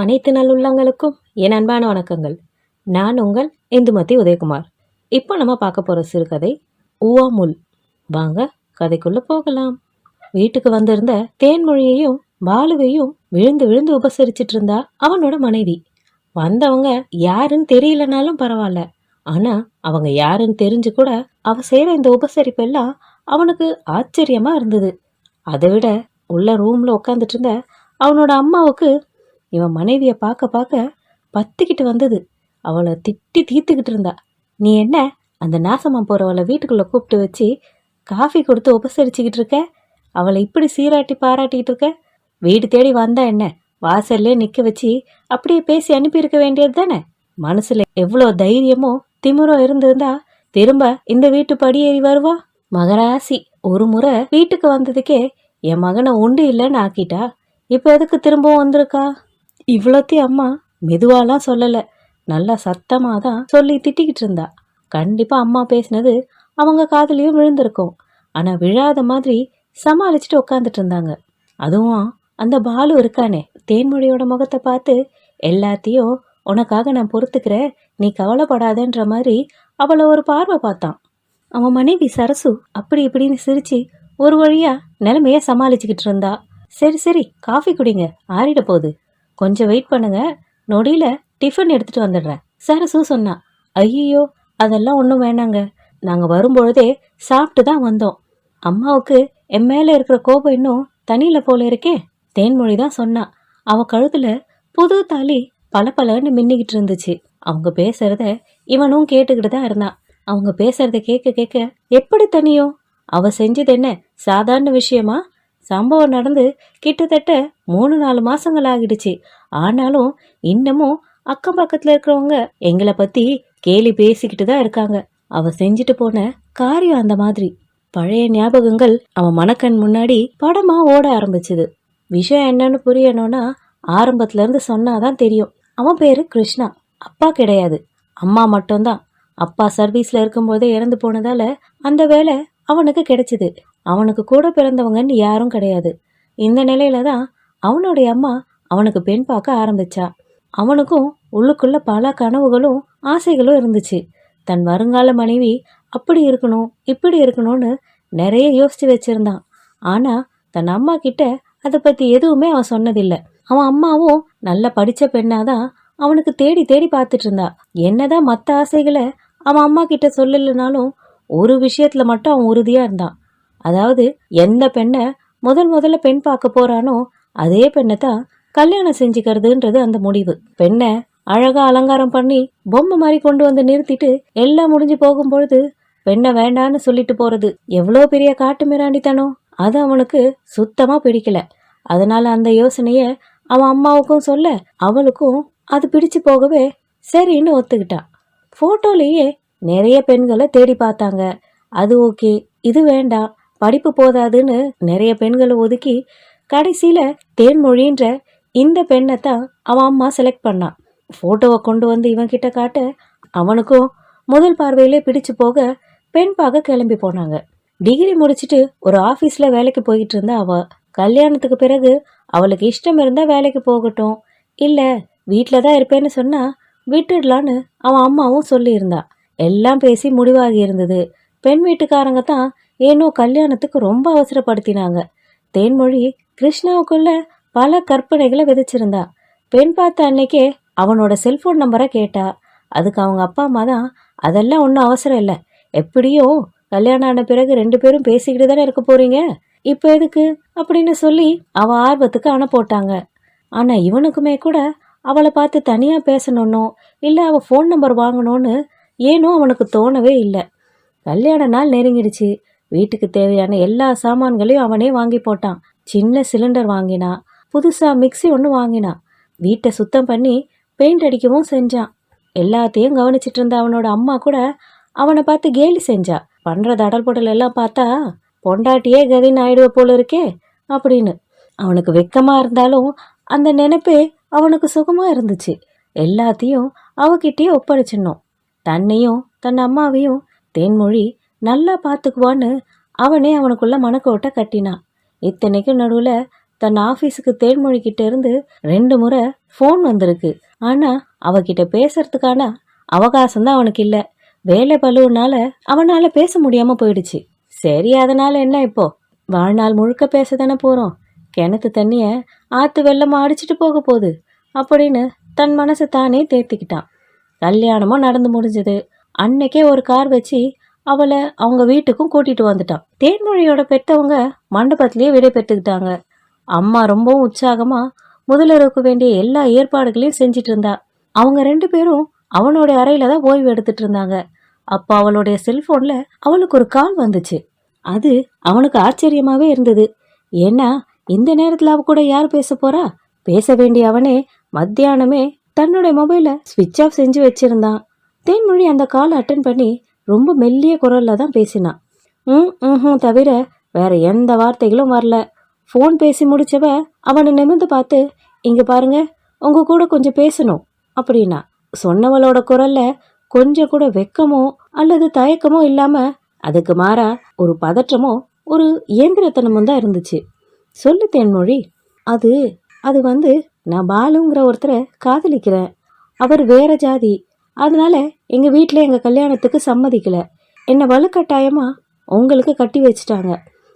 அனைத்து நல்லுள்ளங்களுக்கும் என் அன்பான வணக்கங்கள். நான் உங்கள் இந்துமதி உதயகுமார். இப்போ நம்ம பார்க்க போகிற சிறுகதை ஊவாமுல் வாங்க கதைக்குள்ளே போகலாம். வீட்டுக்கு வந்திருந்த தேன்மொழியையும் பாலுவையும் விழுந்து விழுந்து உபசரிச்சிட்டு இருந்தா அவனோட மனைவி. வந்தவங்க யாருன்னு தெரியலனாலும் பரவாயில்ல. ஆனால் அவங்க யாருன்னு தெரிஞ்சு கூட அவ செய்கிற இந்த உபசரிப்பெல்லாம் அவனுக்கு ஆச்சரியமாக இருந்தது. அதை விட உள்ள ரூமில் உட்காந்துட்டு இருந்த அவனோட அம்மாவுக்கு இவன் மனைவியை பார்க்க பார்க்க பத்திக்கிட்டு வந்தது. அவளை திட்டி தீர்த்துக்கிட்டு இருந்தா. நீ என்ன அந்த நாசமா போகிறவளை வீட்டுக்குள்ளே கூப்பிட்டு வச்சு காஃபி கொடுத்து உபசரிச்சுக்கிட்டு இருக்க? அவளை இப்படி சீராட்டி பாராட்டிக்கிட்டு இருக்க? வீடு தேடி வந்தா என்ன? வாசல்லே நிற்க வச்சு அப்படியே பேசி அனுப்பியிருக்க வேண்டியது தானே? மனசில் எவ்வளோ தைரியமோ திமிரோ இருந்திருந்தா திரும்ப இந்த வீட்டு படியேறி வருவா? மகராசி ஒரு முறை வீட்டுக்கு வந்ததுக்கே என் மகனை உண்டு இல்லைன்னு ஆக்கிட்டா. இப்போ எதுக்கு திரும்பவும் வந்திருக்கா? இவ்வளோத்தையும் அம்மா மெதுவாலாம் சொல்லலை. நல்லா சத்தமாக தான் சொல்லி திட்டிக்கிட்டு இருந்தா. கண்டிப்பாக அம்மா பேசினது அவங்க காதலையும் விழுந்திருக்கும். ஆனால் விழாத மாதிரி சமாளிச்சுட்டு உட்காந்துட்டு இருந்தாங்க. அதுவும் அந்த பாலு இருக்கானே தேன்மொழியோட முகத்தை பார்த்து எல்லாத்தையும் உனக்காக நான் பொறுத்துக்கிறேன். நீ கவலைப்படாதன்ற மாதிரி அவளை ஒரு பார்வை பார்த்தான். அவன் மனைவி சரசு அப்படி இப்படின்னு சிரிச்சு ஒரு வழியா நிலைமைய சமாளிச்சுக்கிட்டு இருந்தா. சரி சரி காஃபி குடிங்க. ஆறிட போகுது. கொஞ்சம் வெயிட் பண்ணுங்க. நொடியில் டிஃபன் எடுத்துட்டு வந்துடுறேன். சரசு சொன்னா ஐயோ அதெல்லாம் ஒன்றும் வேணாங்க. நாங்கள் வரும்பொழுதே சாப்பிட்டு தான் வந்தோம். அம்மாவுக்கு என் மேலே இருக்கிற கோபம் இன்னும் தனியில் போல இருக்கே தேன்மொழி தான் சொன்னா. அவ கழுத்தில் புது தாலி பளபளன்னு மின்னிக்கிட்டு இருந்துச்சு. அவங்க பேசுறத இவனும் கேட்டுக்கிட்டு தான் இருந்தான். அவங்க பேசுறத கேட்க கேட்க எப்படி தனியும் அவ செஞ்சது என்ன சாதாரண விஷயமா? சம்பவம் நடந்து கிட்டத்தட்ட மூணு நாலு மாசங்கள் ஆகிடுச்சு. ஆனாலும் இன்னமும் அக்கம் பக்கத்துல இருக்கிறவங்க எங்களை பத்தி கேலி பேசிக்கிட்டு தான் இருக்காங்க. அவ செஞ்சுட்டு போன காரியம் அந்த மாதிரி. பழைய ஞாபகங்கள் அவன் மனக்கண் முன்னாடி படமா ஓட ஆரம்பிச்சுது. விஷயம் என்னன்னு புரியணும்னா ஆரம்பத்துல இருந்து சொன்னாதான் தெரியும். அவன் பேரு கிருஷ்ணா. அப்பா கிடையாது. அம்மா மட்டும்தான். அப்பா சர்வீஸ்ல இருக்கும்போதே இறந்து போனதால அந்த வேலை அவனுக்கு கிடைச்சிது. அவனுக்கு கூட பிறந்தவங்கன்னு யாரும் கிடையாது. இந்த நிலையில தான் அவனுடைய அம்மா அவனுக்கு பெண் பார்க்க ஆரம்பிச்சா. அவனுக்கும் உள்ளுக்குள்ள பல கனவுகளும் ஆசைகளும் இருந்துச்சு. தன் வருங்கால மனைவி அப்படி இருக்கணும் இப்படி இருக்கணும்னு நிறைய யோசிச்சு வச்சிருந்தான். ஆனா தன் அம்மா கிட்ட அதை பத்தி எதுவுமே அவன் சொன்னதில்லை. அவன் அம்மாவும் நல்லா படிச்ச பெண்ணாதான் அவனுக்கு தேடி தேடி பார்த்துட்டு இருந்தா. என்னதான் மற்ற ஆசைகளை அவன் அம்மா கிட்ட சொல்லலைனாலும் ஒரு விஷயத்துல மட்டும் அவன் உறுதியா இருந்தான். அதாவது எந்த பெண்ணை முதல் முதல்ல பெண் பார்க்க போறானோ அதே பெண்ணை தான் கல்யாணம் செஞ்சுக்கிறதுன்றது அந்த முடிவு. பெண்ணை அழகா அலங்காரம் பண்ணி பொம்மை மாதிரி கொண்டு வந்து நிறுத்திட்டு எல்லாம் முடிஞ்சு போகும்பொழுது பெண்ணை வேண்டான்னு சொல்லிட்டு போறது எவ்வளோ பெரிய காட்டு மிராண்டித்தனம். அது அவனுக்கு சுத்தமா பிடிக்கல. அதனால அந்த யோசனைய அவன் அம்மாவுக்கும் சொல்ல அவளுக்கும் அது பிடிச்சு போகவே சரின்னு ஒத்துக்கிட்டான். போட்டோலேயே நிறைய பெண்களை தேடி பார்த்தாங்க. அது ஓகே இது வேண்டாம் படிப்பு போதாதுன்னு நிறைய பெண்களை ஒதுக்கி கடைசியில் தேன்மொழின்ற இந்த பெண்ணை தான் அவன் அம்மா செலக்ட் பண்ணான். ஃபோட்டோவை கொண்டு வந்து இவன் கிட்ட காட்ட அவனுக்கும் முதல் பார்வையிலே பிடிச்சு போக பெண் பார்க்க கிளம்பி போனாங்க. டிகிரி முடிச்சிட்டு ஒரு ஆஃபீஸில் வேலைக்கு போயிட்டு இருந்தா அவ. கல்யாணத்துக்கு பிறகு அவளுக்கு இஷ்டம் இருந்தால் வேலைக்கு போகட்டும். இல்லை வீட்டில் தான் இருப்பேன்னு சொன்னால் விட்டுடலான்னு அவன் அம்மாவும் சொல்லியிருந்தா. எல்லாம் பேசி முடிவாகி இருந்தது. பெண் வீட்டுக்காரங்க தான் ஏனோ கல்யாணத்துக்கு ரொம்ப அவசரப்படுத்தினாங்க. தேன்மொழி கிருஷ்ணாவுக்குள்ள பல கற்பனைகளை விதைச்சிருந்தா. பெண் பார்த்த அன்னைக்கே அவனோட செல்போன் நம்பரை கேட்டா. அதுக்கு அவங்க அப்பா அம்மா தான் அதெல்லாம் ஒன்றும் அவசரம் இல்லை. எப்படியோ கல்யாணம் ஆன பிறகு ரெண்டு பேரும் பேசிக்கிட்டு தானே இருக்க போறீங்க? இப்போ எதுக்கு? அப்படின்னு சொல்லி அவ ஆர்வத்துக்கு அணை போட்டாங்க. ஆனா இவனுக்குமே கூட அவளை பார்த்து தனியா பேசணும்னோ இல்லை அவ ஃபோன் நம்பர் வாங்கணும்னு ஏனோ அவனுக்கு தோணவே இல்லை. கல்யாண நாள் நெருங்கிடுச்சு. வீட்டுக்கு தேவையான எல்லா சாமான்களையும் அவனே வாங்கி போட்டான். சின்ன சிலிண்டர் வாங்கினான் புதுசாக மிக்சி ஒன்று வாங்கினான் வீட்டை சுத்தம் பண்ணி பெயிண்ட் அடிக்கவும் செஞ்சான். எல்லாத்தையும் கவனிச்சிட்டு இருந்த அவனோட அம்மா கூட அவனை பார்த்து கேலி செஞ்சா. பண்ணுற தடல் பொடல் எல்லாம் பார்த்தா பொண்டாட்டியே கதின்னு ஆயிடுவ போல இருக்கே அப்படின்னு. அவனுக்கு வெக்கமாக இருந்தாலும் அந்த நினைப்பே அவனுக்கு சுகமாக இருந்துச்சு. எல்லாத்தையும் அவகிட்டயே ஒப்படைச்சிடணும். தன்னையும் தன் அம்மாவையும் தேன்மொழி நல்லா பார்த்துக்குவான்னு அவனே அவனுக்குள்ள மனக்கோட்டை கட்டினான் இத்தனைக்கும் நடுவில் தன் ஆஃபீஸுக்கு தேன்மொழிக்கிட்ட இருந்து ரெண்டு முறை ஃபோன் வந்திருக்கு. ஆனால் அவகிட்ட பேசுறதுக்கான அவகாசம் தான் அவனுக்கு இல்லை. வேலை பலுவுனால அவனால் பேச முடியாமல் போயிடுச்சு. சரி அதனால் என்ன இப்போ? வாழ்நாள் முழுக்க பேச தானே போகிறோம் கிணத்து தண்ணியை ஆற்று வெள்ளமாக அடிச்சிட்டு போக போகுது. அப்படின்னு தன் மனசை தானே தேர்த்திக்கிட்டான் கல்யாணமும் நடந்து முடிஞ்சது. அன்னைக்கே ஒரு கார் வச்சு அவளை அவங்க வீட்டுக்கும் கூட்டிட்டு வந்துட்டான். தேன்மொழியோட பெற்றவங்க மண்டபத்திலேயே விடை பெற்றுக்கிட்டாங்க. அம்மா ரொம்பவும் உற்சாகமா முதலிரவுக்கு வேண்டிய எல்லா ஏற்பாடுகளையும் செஞ்சிட்டு இருந்தா. அவங்க ரெண்டு பேரும் அவனுடைய அறையில தான் ஓய்வு எடுத்துட்டு இருந்தாங்க. அப்போ அவளுடைய செல்போன்ல அவளுக்கு ஒரு கால் வந்துச்சு. அது அவனுக்கு ஆச்சரியமாவே இருந்தது. ஏன்னா இந்த நேரத்துல அவ கூட யார் பேச போறா? பேச வேண்டிய அவனே மத்தியானமே தன்னுடைய மொபைலை ஸ்விட்ச் ஆஃப் செஞ்சு வச்சிருந்தான். தேன்மொழி அந்த கால் அட்டன் பண்ணி ரொம்ப மெல்லிய குரலில் தான் பேசினான் ம் ம் தவிர வேற எந்த வார்த்தைகளும் வரல. ஃபோன் பேசி முடிச்சவ அவனை நிமிர்ந்து பார்த்து இங்கே பாருங்க உங்க கூட கொஞ்சம் பேசணும் அப்படின்னா. சொன்னவளோட குரல்ல கொஞ்சம் கூட வெக்கமோ அல்லது தயக்கமோ இல்லாம அதுக்கு மாறா ஒரு பதற்றமோ ஒரு இயந்திரத்தனமும் தான் இருந்துச்சு. சொல்லு தேன்மொழி அது அது வந்து நான் பாலுங்கிற ஒருத்தரை காதலிக்கிறேன். அவர் வேற ஜாதி. அதனால எங்கள் வீட்டில் எங்கள் கல்யாணத்துக்கு சம்மதிக்கலை. என்னை வலுக்கட்டாயமாக உங்களுக்கு கட்டி வச்சிட்டாங்க.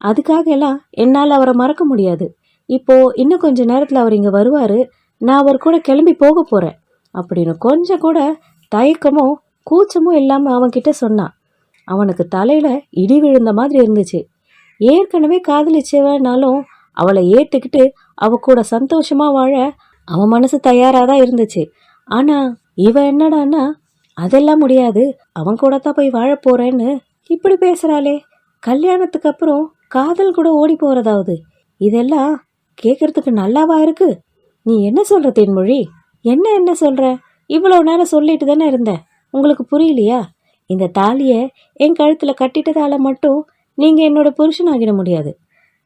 அதுக்காக எல்லாம் என்னால் அவரை மறக்க முடியாது. இப்போது இன்னும் கொஞ்ச நேரத்தில் அவர் இங்கே வருவார். நான் அவர் கூட கிளம்பி போக போகிறேன் அப்படின்னு கொஞ்சம் கூட தயக்கமோ கூச்சமோ இல்லாமல் அவன்கிட்ட சொன்னான். அவனுக்கு தலையில் இடி விழுந்த மாதிரி இருந்துச்சு. ஏற்கனவே காதலிச்சவனாலும் அவளை ஏற்றுக்கிட்டு அவ கூட சந்தோஷமா வாழ அவன் மனசு தயாராக தான் இருந்துச்சு. ஆனா இவ என்னடான்னா அதெல்லாம் முடியாது. அவன் கூட தான் போய் வாழ போறேன்னு இப்படி பேசுறாளே. கல்யாணத்துக்கு அப்புறம் காதல் கூட ஓடி போறதாவது. இதெல்லாம் கேட்கறதுக்கு நல்லாவா இருக்கு? நீ என்ன சொல்ற தேன்மொழி? என்ன என்ன சொல்ற? இவ்வளவு நேரம் சொல்லிட்டு தானே இருந்த. உங்களுக்கு புரியலையா? இந்த தாலியை என் கழுத்துல கட்டிட்டதால மட்டும் நீங்க என்னோட புருஷன் ஆகிட முடியாது.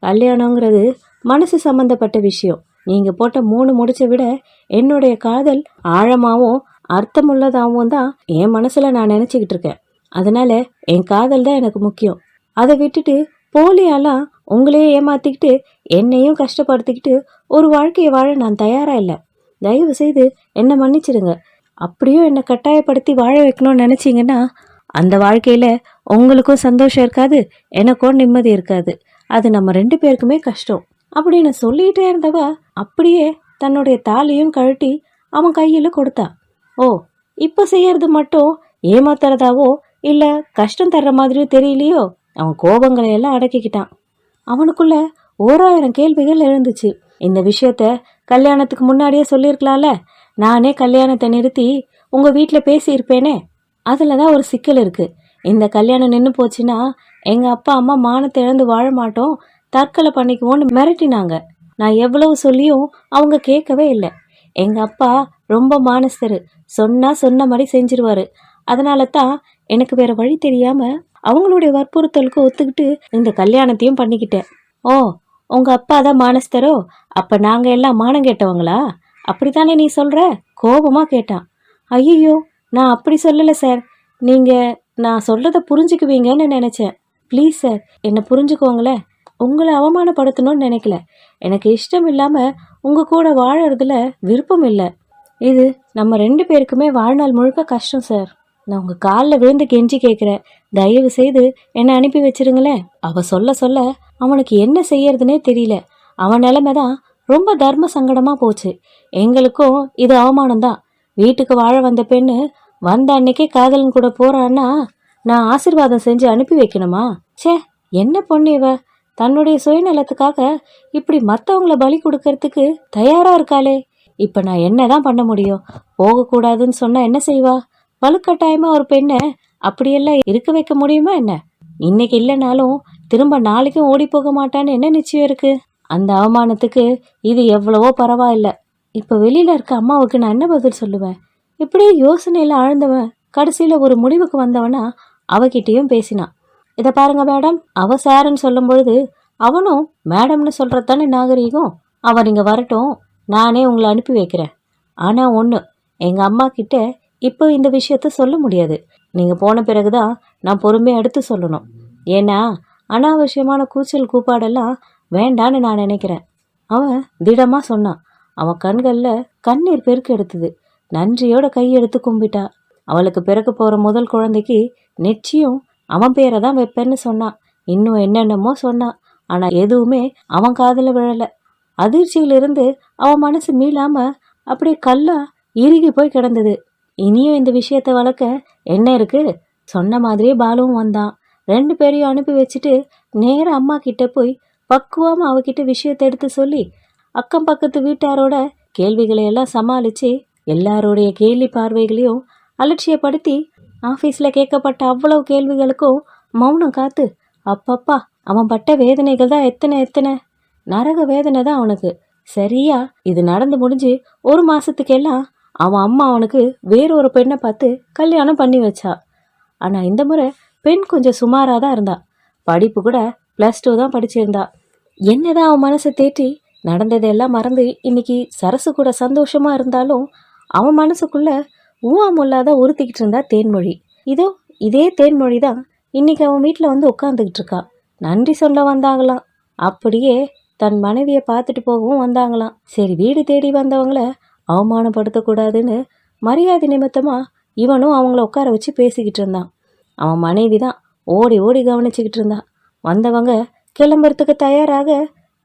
கல்யாணங்கிறது மனசு சம்பந்தப்பட்ட விஷயம். நீங்க போட்ட மூணு முடிச்ச விட என்னுடைய காதல் ஆழமாவும் அர்த்தமுள்ளதாகவும் தான் என் மனசுல நான் நினைச்சுக்கிட்டு இருக்கேன். அதனால என் காதல் தான் எனக்கு முக்கியம். அதை விட்டுட்டு போலியாலாம் உங்களையே ஏமாத்திக்கிட்டு என்னையும் கஷ்டப்படுத்திக்கிட்டு ஒரு வாழ்க்கையை வாழ நான் தயாரா இல்லை. தயவு செய்து என்னை மன்னிச்சிடுங்க அப்படியும் என்னை கட்டாயப்படுத்தி வாழ வைக்கணும்னு நினைச்சீங்கன்னா அந்த வாழ்க்கையில உங்களுக்கும் சந்தோஷம் இருக்காது எனக்கும் நிம்மதி இருக்காது. அது நம்ம ரெண்டு பேருக்குமே கஷ்டம். அப்படின்னு சொல்லிட்டே இருந்தவ அப்படியே தன்னுடைய தாலியும் கழட்டி அவன் கையில் கொடுத்தா. ஓ இப்போ செய்யறது மட்டும் ஏமாத்துறதாவோ இல்லை கஷ்டம் தர்ற மாதிரியோ தெரியலையோ? அவன் கோபங்களை எல்லாம் அடக்கிக்கிட்டான். அவனுக்குள்ள ஓராயிரம் கேள்விகள் எழுந்துச்சு. இந்த விஷயத்த கல்யாணத்துக்கு முன்னாடியே சொல்லியிருக்கலாம்ல? நானே கல்யாணத்தை நிறுத்தி உங்கள் வீட்டில் பேசியிருப்பேனே? அதில் தான் ஒரு சிக்கல் இருக்குது இந்த கல்யாணம் நின்று போச்சுன்னா எங்க அப்பா அம்மா மானத்தை இழந்து வாழ மாட்டோம். தற்கொலை பண்ணிக்குவோன்னு மிரட்டினாங்க. நான் எவ்வளவு சொல்லியும் அவங்க கேட்கவே இல்லை. எங்க அப்பா ரொம்ப மானஸ்தர். சொன்னா சொன்ன மாதிரி செஞ்சிருவாரு. அதனால தான் எனக்கு வேற வழி தெரியாம அவங்களுடைய வற்புறுத்தலுக்கு ஒத்துக்கிட்டு இந்த கல்யாணத்தையும் பண்ணிக்கிட்டேன். ஓ உங்க அப்பா தான் மானஸ்தரோ? அப்ப நாங்க எல்லாம் மானம் கேட்டவங்களா? அப்படித்தானே நீ சொல்ற? கோபமா கேட்டான். ஐயோ நான் அப்படி சொல்லலை சார். நீங்க நான் சொல்கிறத புரிஞ்சுக்குவீங்கன்னு நினைச்சேன். ப்ளீஸ் சார் என்னை புரிஞ்சுக்கோங்களேன். உங்களை அவமானப்படுத்தணும்னு நினைக்கல. எனக்கு இஷ்டம் இல்லாமல் உங்க கூட வாழறதுல விருப்பம் இல்லை. இது நம்ம ரெண்டு பேருக்குமே வாழ்நாள் முழுக்க கஷ்டம் சார் நான் உங்கள் காலில் விழுந்து கெஞ்சி கேட்குறேன் தயவு செய்து என்னை அனுப்பி வச்சிருங்களேன். அவ சொல்ல சொல்ல அவனுக்கு என்ன செய்யறதுனே தெரியல. அவன் நிலைமை தான் ரொம்ப தர்ம சங்கடமாக போச்சு. எங்களுக்கும் இது அவமானம்தான். வீட்டுக்கு வாழ வந்த பெண்ணு வந்த அன்னைக்கே காதலன் கூட போறான்னா நான் ஆசீர்வாதம் செஞ்சு அனுப்பி வைக்கணுமா? ச்சே என்ன பொண்ணு இவ? தன்னுடைய சுயநலத்துக்காக இப்படி மற்றவங்கள பலி கொடுக்கறதுக்கு தயாரா இருக்காளே. இப்ப நான் என்னதான் பண்ண முடியும்? போகக்கூடாதுன்னு சொன்னா என்ன செய்வா? வலுக்கட்டாயமா ஒரு பெண்ணை அப்படியெல்லாம் இருக்க வைக்க முடியுமா என்ன? இன்னைக்கு இல்லைனாலும் திரும்ப நாளைக்கும் ஓடி போக மாட்டான்னு என்ன நிச்சயம் இருக்கு? அந்த அவமானத்துக்கு இது எவ்வளவோ பரவாயில்ல. இப்ப வெளியில இருக்க அம்மாவுக்கு நான் என்ன பதில் சொல்லுவேன்? இப்படியே யோசனையில ஆழ்ந்தவன் கடைசியில ஒரு முடிவுக்கு வந்தவனா அவகிட்டேயும் பேசினான் இதை பாருங்க மேடம். அவ சாருன்னு சொல்லும்பொழுது அவனும் மேடம்னு சொல்கிறதானே நாகரீகம்? அவர் நீங்கள் வரட்டும். நானே உங்களை அனுப்பி வைக்கிறேன். ஆனால் ஒன்று எங்கள் அம்மா கிட்ட இப்போ இந்த விஷயத்த சொல்ல முடியாது. நீங்கள் போன பிறகுதான் நான் பொறுமையாக எடுத்து சொல்லணும். ஏன்னா அனாவசியமான கூச்சல் கூப்பாடெல்லாம் வேண்டான்னு நான் நினைக்கிறேன். அவன் திடமாக சொன்னான் அவன் கண்களில் கண்ணீர் பெருக்கு எடுத்தது நன்றியோட கையெடுத்து கும்பிட்டா. அவளுக்கு பிறக்க போகிற முதல் குழந்தைக்கு நிச்சயம் அவன் பேரை தான் வைப்பேன்னு சொன்னான். இன்னும் என்னென்னமோ சொன்னான். ஆனால் எதுவுமே அவன் காதில் விழலை. அதிர்ச்சியிலிருந்து அவன் மனசு மீளாமல் அப்படியே கல்லா இறுகி போய் கிடந்தது. இனியும் இந்த விஷயத்தை வளர்க்க என்ன இருக்கு? சொன்ன மாதிரியே பாலுவும் வந்தான். ரெண்டு பேரையும் அனுப்பி வச்சுட்டு நேராக அம்மா கிட்ட போய் பக்குவாமல் அவகிட்ட விஷயத்தை எடுத்து சொல்லி அக்கம் பக்கத்து வீட்டாரோட கேள்விகளை எல்லாம் சமாளித்து எல்லாருடைய கேள்வி பார்வைகளையும் அலட்சியப்படுத்தி ஆஃபீஸில் கேட்கப்பட்ட அவ்வளவு கேள்விகளுக்கும் மௌனம் காத்து அப்பப்பா அவன் பட்ட வேதனைகள் தான் எத்தனை எத்தனை? நரக வேதனை தான் அவனுக்கு. சரியா இது நடந்து முடிஞ்சு ஒரு மாதத்துக்கெல்லாம் அவன் அம்மா அவனுக்கு வேறொரு பெண்ணை பார்த்து கல்யாணம் பண்ணி வச்சா. ஆனால் இந்த முறை பெண் கொஞ்சம் சுமாராக தான் இருந்தா. படிப்பு கூட ப்ளஸ் டூ தான் படிச்சிருந்தா. என்னதான் அவன் மனசை தேற்றி நடந்ததெல்லாம் மறந்து இன்னைக்கு சரசு கூட சந்தோஷமாக இருந்தாலும் அவன் மனசுக்குள்ளே ஊவா முல்லாத உறுத்திக்கிட்டு இருந்தா தேன்மொழி. இதோ இதே தேன்மொழி தான் இன்னைக்கு அவன் வீட்டில் வந்து உட்காந்துக்கிட்டு இருக்கா. நன்றி சொல்ல வந்தாங்களாம். அப்படியே தன் மனைவியை பார்த்துட்டு போகவும் வந்தாங்களாம். சரி வீடு தேடி வந்தவங்கள அவமானப்படுத்தக்கூடாதுன்னு மரியாதை நிமித்தமாக இவனும் அவங்கள உட்கார வச்சு பேசிக்கிட்டு இருந்தான். அவன் மனைவி தான் ஓடி ஓடி கவனிச்சுக்கிட்டு இருந்தான் வந்தவங்க கிளம்புறதுக்கு தயாராக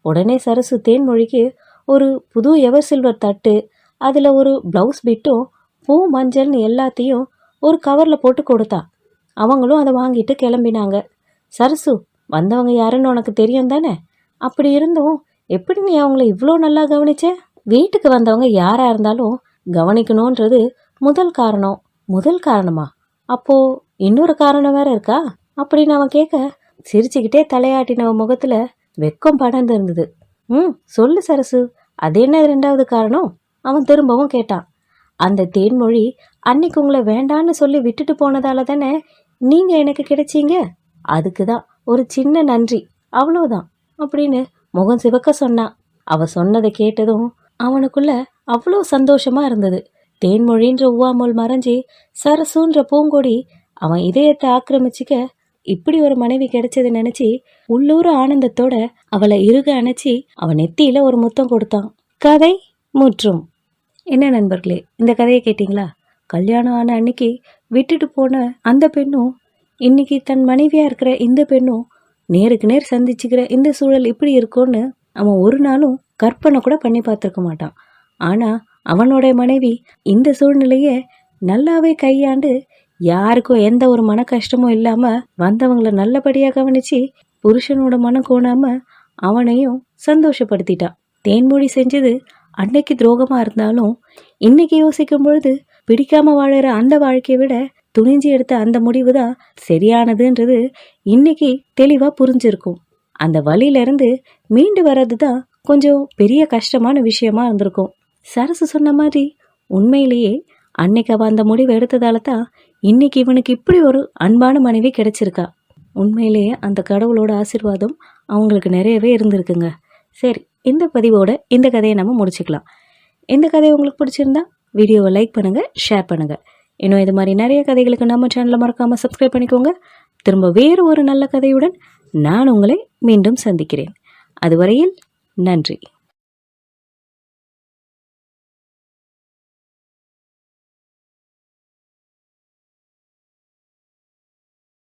உடனே சரசு தேன்மொழிக்கு ஒரு புது எவர் சில்வர் தட்டு அதில் ஒரு ப்ளவுஸ் பிட்டும் பூ மஞ்சள்னு எல்லாத்தையும் ஒரு கவரில் போட்டு கொடுத்தா. அவங்களும் அதை வாங்கிட்டு கிளம்பினாங்க. சரசு வந்தவங்க யாருன்னு உனக்கு தெரியும் தானே? அப்படி இருந்தும் எப்படி நீ அவங்கள இவ்வளோ நல்லா கவனிச்ச? வீட்டுக்கு வந்தவங்க யாராக இருந்தாலும் கவனிக்கணுன்றது முதல் காரணம். முதல் காரணமா? அப்போ இன்னொரு காரணம் வேற இருக்கா? அப்படின்னு அவன் கேட்க சிரிச்சுக்கிட்டே தலையாட்டினவன் முகத்தில் வெக்கம் படர்ந்து இருந்தது ம் சொல்லு சரசு. அது என்ன ரெண்டாவது காரணம்? அவன் திரும்பவும் கேட்டான். அந்த தேன்மொழி அன்னைக்கு உங்களை வேண்டான்னு சொல்லி விட்டுட்டு போனதால தானே நீங்கள் எனக்கு கிடைச்சீங்க? அதுக்கு தான் ஒரு சின்ன நன்றி அவ்வளோதான் அப்படின்னு முகம் சிவக்க சொன்னான் அவ சொன்னதை கேட்டதும் அவனுக்குள்ள அவ்வளோ சந்தோஷமா இருந்தது. தேன்மொழின்ற உவாமொல் மறைஞ்சி சரசுன்ற பூங்கொடி அவன் இதயத்தை ஆக்கிரமிச்சுக்க இப்படி ஒரு மனைவி கிடைச்சது நினைச்சு உள்ளூர் ஆனந்தத்தோட அவளை இறுக அணைச்சி அவன் நெத்தியில ஒரு முத்தம் கொடுத்தான். கதை முற்றும். என்ன நண்பர்களே இந்த கதையை கேட்டிங்களா? கல்யாணம் ஆன அன்னைக்கு விட்டுட்டு போன அந்த பெண்ணும் இன்னைக்கு தன் மனைவியாக இருக்கிற இந்த பெண்ணும் நேருக்கு நேர் சந்திச்சுக்கிற இந்த சூழல் இப்படி இருக்கும்னு அவன் ஒரு நாளும் கற்பனை கூட பண்ணி பார்த்துருக்க மாட்டான். ஆனால் அவனோட மனைவி இந்த சூழ்நிலையை நல்லாவே கையாண்டு யாருக்கும் எந்த ஒரு மன கஷ்டமும் இல்லாமல் வந்தவங்கள நல்லபடியாக கவனித்து புருஷனோட மனம் கோணாமல் அவனையும் சந்தோஷப்படுத்திட்டான் தேன்மொழி செஞ்சது அன்னைக்கு துரோகமாக இருந்தாலும் இன்னைக்கு யோசிக்கும் பொழுது பிடிக்காம வாழற அந்த வாழ்க்கையை விட துணிஞ்சு எடுத்த அந்த முடிவு தான் சரியானதுன்றது இன்னைக்கு தெளிவாக புரிஞ்சிருக்கும். அந்த வழியிலேருந்து மீண்டு வர்றது தான் கொஞ்சம் பெரிய கஷ்டமான விஷயமா இருந்திருக்கும். சரசு சொன்ன மாதிரி உண்மையிலேயே அன்னைக்கு அவள் அந்த முடிவு எடுத்ததால தான் இன்னைக்கு இவனுக்கு இப்படி ஒரு அன்பான மனைவி கிடைச்சிருக்கா. உண்மையிலேயே அந்த கடவுளோட ஆசீர்வாதம் அவங்களுக்கு நிறையவே இருந்திருக்குங்க. சரி இந்த பதிவோட இந்த கதையை நம்ம முடிச்சுக்கலாம். இந்த கதை உங்களுக்கு பிடிச்சிருந்தா வீடியோவை லைக் பண்ணுங்கள் ஷேர் பண்ணுங்கள் இன்னும் இது மாதிரி நிறைய கதைகளுக்கு நம்ம சேனலை மறக்காமல் சப்ஸ்கிரைப் பண்ணிக்கோங்க. திரும்ப வேறு ஒரு நல்ல கதையுடன் நான் உங்களை மீண்டும் சந்திக்கிறேன். அதுவரையில் நன்றி.